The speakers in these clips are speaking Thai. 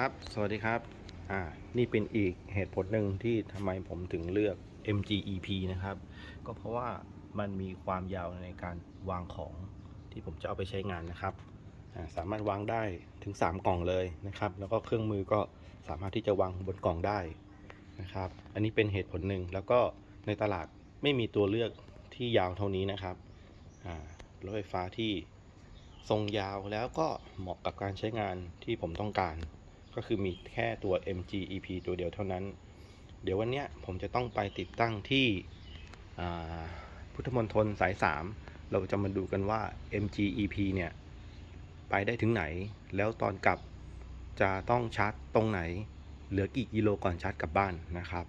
ครับ สวัสดีครับ อ่า นี่เป็นอีกเหตุผลหนึ่งที่ทำไมผมถึงเลือก MGEP นะครับ ก็เพราะว่ามันมีความยาวในการวางของที่ผมจะเอาไปใช้งานนะครับ อ่า สามารถวางได้ถึง 3 กล่องเลยนะครับ แล้วก็เครื่องมือก็สามารถที่จะวางบนกล่องได้นะครับ อันนี้เป็นเหตุผลหนึ่ง แล้วก็ในตลาดไม่มีตัวเลือกที่ยาวเท่านี้นะครับ อ่ารถไฟฟ้าที่ทรงยาวแล้วก็เหมาะกับการใช้งานที่ผมต้องการ ก็คือมีแค่ตัว MGEP ตัวเดียวเท่านั้น เดี๋ยววันนี้ผมจะต้องไปติดตั้งที่พุทธมณฑลสาย 3 เราจะมาดูกันว่า MGEP เนี่ย ไปได้ถึงไหน แล้วตอนกลับจะต้องชาร์จตรงไหน เหลือกี่กิโลก่อนชาร์จกลับบ้านนะครับ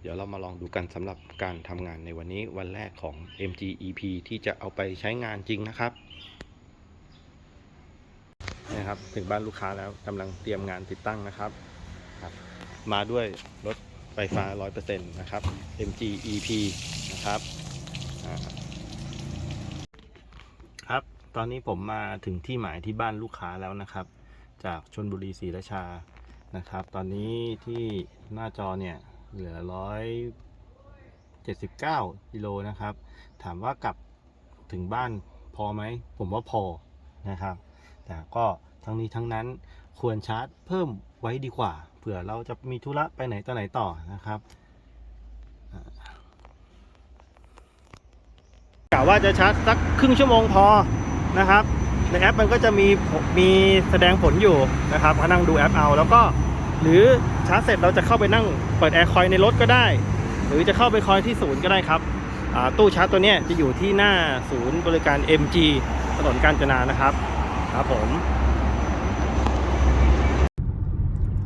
เดี๋ยวเรามาลองดูกันสำหรับการทำงานในวันนี้วันแรกของ MGEP ที่จะเอาไปใช้งานจริงนะครับ นะครับ ถึงบ้านลูกค้าแล้วกำลังเตรียมงานติดตั้งนะครับครับ มาด้วยรถไฟฟ้า 100%นะครับ MG EP นะครับครับ ตอนนี้ผมมาถึงที่หมายที่บ้านลูกค้าแล้วนะครับ จากชนบุรีศรีราชานะครับ ตอนนี้ที่หน้าจอเนี่ยเหลือ179กิโลนะครับ ถามว่ากลับถึงบ้านพอไหม ผมว่าพอนะครับ แต่ก็ ทั้งนี้ทั้งนั้นควรชาร์จเพิ่มไว้ดีกว่า เผื่อเราจะมีธุระไปไหนต่อไหนต่อนะครับกะว่าจะชาร์จสักครึ่งชั่วโมงพอนะครับ ในแอปมันก็จะมีมีแสดงผลอยู่นะครับก็นั่งดูแอปเอา แล้วก็หรือชาร์จเสร็จเราจะเข้าไปนั่งเปิดแอร์คอยในรถก็ได้ หรือจะเข้าไปคอยที่ศูนย์ก็ได้ครับตู้ชาร์จตัวนี้จะอยู่ที่หน้าศูนย์บริการ MG ถนนกาญจนานะครับ ครับผม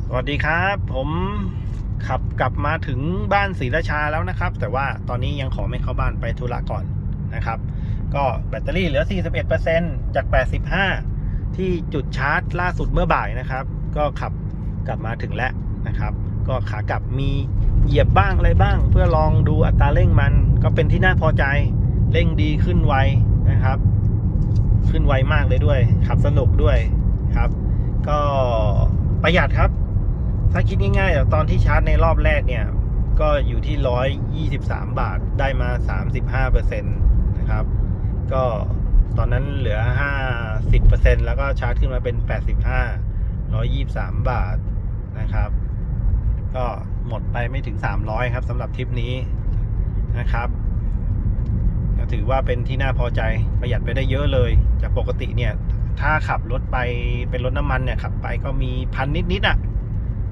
ส วัสดีครับ ผมขับกลับมาถึงบ้านศรีราชาแล้วนะครับ แต่ว่าตอนนี้ยังขอไม่เข้าบ้านไปธุระก่อนนะครับ ก็แบตเตอรี่เหลือ 41%จาก 85 ที่จุดชาร์จล่าสุดเมื่อบ่ายนะครับ ก็ขับกลับมาถึงแล้วนะครับ ก็ขากลับมีเหยียบบ้างอะไรบ้าง เพื่อลองดูอัตราเร่งมัน ก็เป็นที่น่าพอใจเร่งดีขึ้นไวนะครับ ขึ้นไวมากเลยด้วย ขับสนุกด้วยครับ ก็ประหยัดครับ ถ้าคิดง่ายๆตอนที่ชาร์จในรอบแรกเนี่ย ก็อยู่ที่ 123 บาทได้มา 35%นะครับ ก็ตอนนั้นเหลือ 50%แล้วก็ชาร์จขึ้นมาเป็น 85 123 บาทนะครับ ก็หมดไปไม่ถึง 300 ครับสำหรับทริปนี้นะครับก็ถือว่าเป็นที่น่าพอใจประหยัดไปได้เยอะเลย จากปกติเนี่ย ถ้าขับรถไปเป็นรถน้ำมันเนี่ยขับไปก็มีพันนิดๆอะ